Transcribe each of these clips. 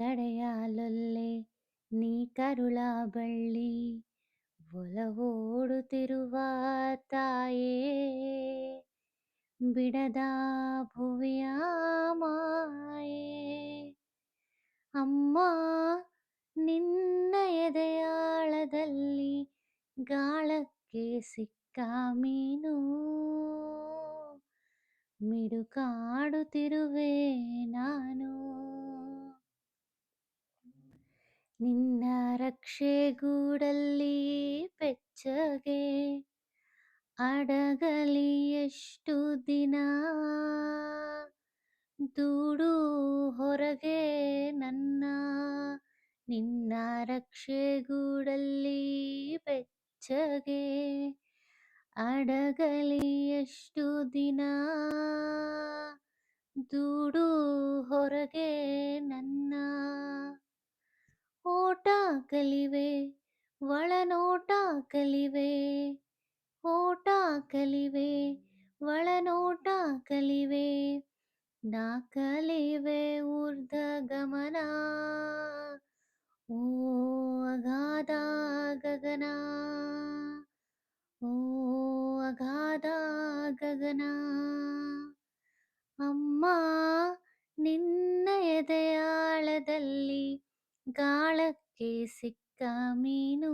ಕಡೆಯಾಲೊಲ್ಲೆ ನೀ ಕರುಳಾಬಳ್ಳಿ ಒಲವೋಡುತ್ತಿರುವ ತಾಯೇ, ಬಿಡದ ಭುವಿಯ ಮಾಯೇ. ಅಮ್ಮ, ನಿನ್ನ ಎದೆಯಾಳದಲ್ಲಿ ಗಾಳಕ್ಕೆ ಸಿಕ್ಕ ಮೀನು. ಮಿಡುಕಾಡುತ್ತಿರುವೆ ನಾನು ನಿನ್ನ ರಕ್ಷೆಗೂಡಲ್ಲಿ ಬೆಚ್ಚಗೆ ಅಡಗಲಿ ಎಷ್ಟು ದಿನ? ದೂಡು ಹೊರಗೆ ನನ್ನ ನಿನ್ನ ರಕ್ಷೆಗೂಡಲ್ಲಿ ಬೆಚ್ಚಗೆ ಅಡಗಲಿ ಎಷ್ಟು ದಿನ? ದೂಡು ಹೊರಗೆ ಒಳನೋಟ ಕಲಿವೆ ಓಟ ಕಲಿವೆ ಒಳನೋಟ ಕಲಿವೆ ನಾ ಕಲಿವೆ ಊರ್ಧ ಗಮನ ಓ ಅಗಾಧ ಗಗನ ಓ ಅಗಾಧ ಗಗನ ಅಮ್ಮ, ನಿನ್ನ ಎದೆಯಾಳದಲ್ಲಿ ಗಾಳಕ್ಕೆ ಸಿಕ್ಕ ಮೀನು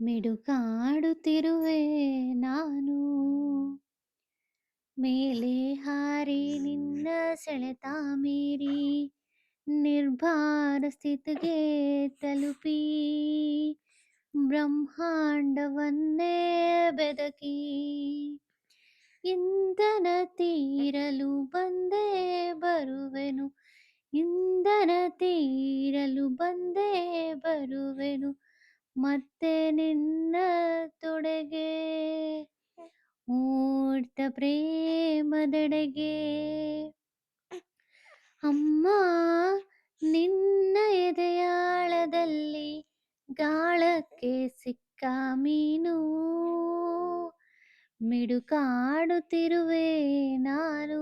ಮಿಡುಕಾಡುತ್ತಿರುವೆ ನಾನು. ಮೇಲೆ ಹಾರಿ ನಿನ್ನ ಸೆಳೆತ ಮೀರಿ, ನಿರ್ಭಾರ ಸ್ಥಿತಿಗೆ ತಲುಪಿ. ಬ್ರಹ್ಮಾಂಡವನ್ನೇ ಬೆದಕಿ, ಇಂಧನ ತೀರಲು ಬಂದೇ ಬರುವೆನು. ಇಂಧನ ತೀರಲು ಬಂದೇ ಬರುವೆನು, ಮತ್ತೆ ನಿನ್ನ ತೊಡೆಗೆ. ಮೂರ್ತ ಪ್ರೇಮದೆಡೆಗೆ. ಅಮ್ಮ, ನಿನ್ನ ಎದೆಯಾಳದಲ್ಲಿ ಗಾಳಕ್ಕೆ ಸಿಕ್ಕ ಮೀನು. ಮಿಡುಕಾಡುತ್ತಿರುವೆ ನಾನು.